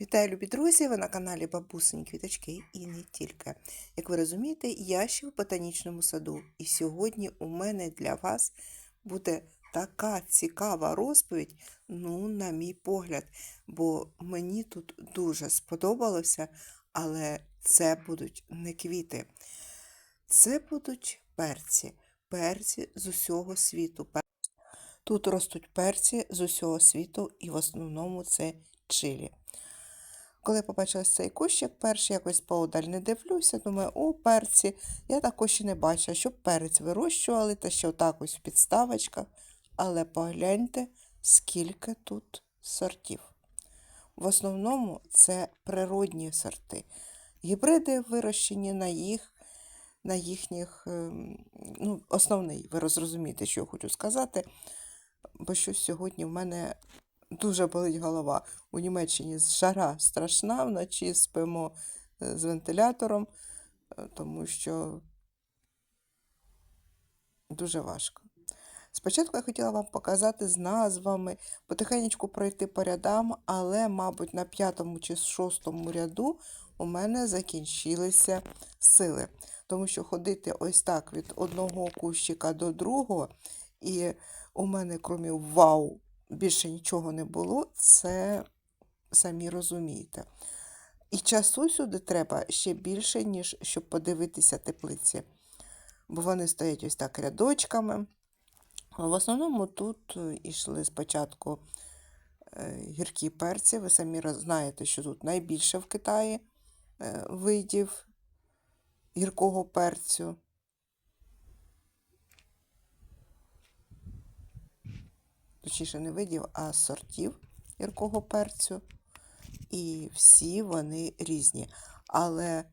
Вітаю, любі друзі! Ви на каналі Бабусині Квіточки і не тільки. Як ви розумієте, я ще в ботанічному саду. І сьогодні у мене для вас буде така цікава розповідь, ну, на мій погляд, бо мені тут дуже сподобалося, але це будуть не квіти. Це будуть перці. Перці з усього світу. Тут ростуть перці з усього світу, і в основному це чилі. Коли побачила цей кущик, перший якось поодаль не дивлюся, думаю, о, перці. Я також ще не бачила, щоб перець вирощували, та ще отак ось в підставочках. Але погляньте, скільки тут сортів. В основному це природні сорти. Гібриди вирощені на їх, на їхніх, ем, ну, основний, ви розумієте, що я хочу сказати, бо що сьогодні в мене дуже болить голова. У Німеччині жара страшна, вночі спимо е, з вентилятором, е, тому що дуже важко. Спочатку я хотіла вам показати з назвами, потихеньку пройти по рядам, але, мабуть, на п'ятому чи шостому ряду у мене закінчилися сили. Тому що ходити ось так від одного кущика до другого, і у мене, крім вау, більше нічого не було, це самі розумієте. І часу сюди треба ще більше, ніж щоб подивитися теплиці. Бо вони стоять ось так рядочками. В основному тут е, ішли спочатку е, гіркі перці. Ви самі знаєте, що тут найбільше в Китаї е, видів гіркого перцю. Точніше, не видів, а сортів гіркого перцю. І всі вони різні. Але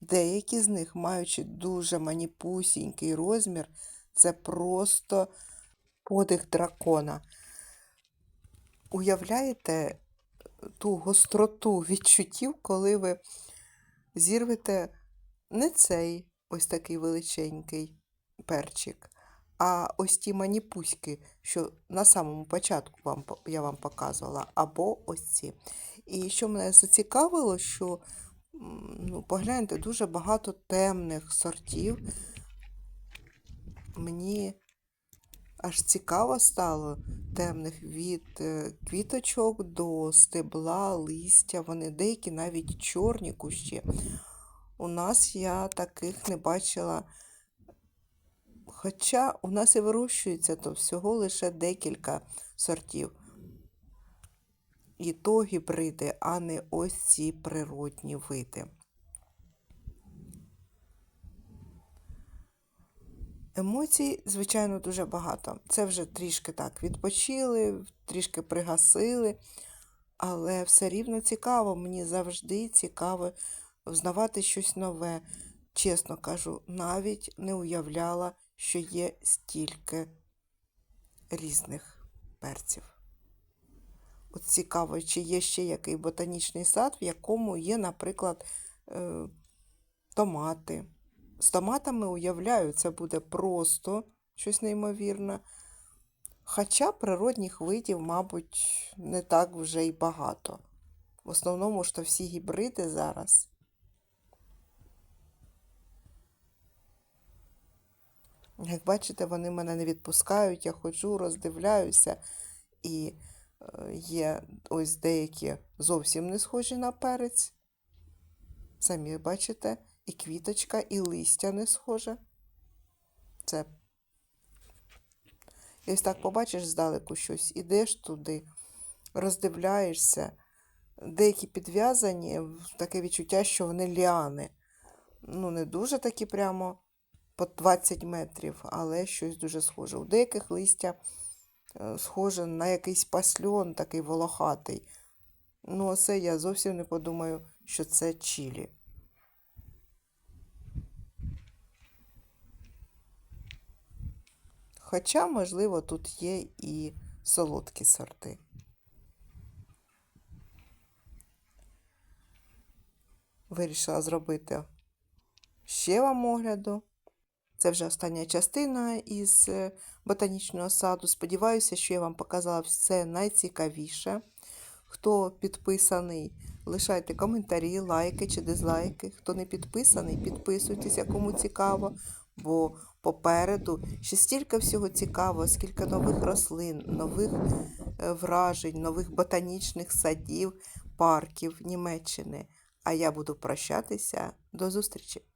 деякі з них, маючи дуже маніпусінький розмір, це просто подих дракона. Уявляєте ту гостроту відчуттів, коли ви зірвете не цей ось такий величенький перчик, а ось ті маніпуськи, що на самому початку вам, я вам показувала, або ось ці. І що мене зацікавило, що ну, погляньте, дуже багато темних сортів. Мені аж цікаво стало темних від е, квіточок до стебла, листя. Вони деякі навіть чорні кущі. У нас я таких не бачила. Хоча у нас і вирощується то всього лише декілька сортів. І то гібриди, а не ось ці природні види. Емоцій, звичайно, дуже багато. Це вже трішки так відпочили, трішки пригасили, але все рівно цікаво. Мені завжди цікаво взнавати щось нове. Чесно кажу, навіть не уявляла, що є стільки різних перців. От цікаво, чи є ще який ботанічний сад, в якому є, наприклад, е, томати. З томатами, уявляю, це буде просто щось неймовірне. Хоча природних видів, мабуть, не так вже й багато. В основному то всі гібриди зараз. Як бачите, вони мене не відпускають, я ходжу, роздивляюся, і е, є ось деякі зовсім не схожі на перець. Самі бачите, і квіточка, і листя не схоже. Це. І ось так побачиш здалеку щось, ідеш туди, роздивляєшся. Деякі підв'язані, таке відчуття, що вони ліани. Ну, не дуже такі прямо по 20 метрів, але щось дуже схоже. У деяких листя е, схоже на якийсь пасльон, такий волохатий. Ну, оце я зовсім не подумаю, що це чілі. Хоча, можливо, тут є і солодкі сорти. Вирішила зробити ще вам огляду. Це вже остання частина із е, ботанічного саду. Сподіваюся, що я вам показала все найцікавіше. Хто підписаний, лишайте коментарі, лайки чи дизлайки. Хто не підписаний, підписуйтеся, кому цікаво. Бо попереду ще стільки всього цікавого, скільки нових рослин, нових е, вражень, нових ботанічних садів, парків Німеччини. А я буду прощатися. До зустрічі!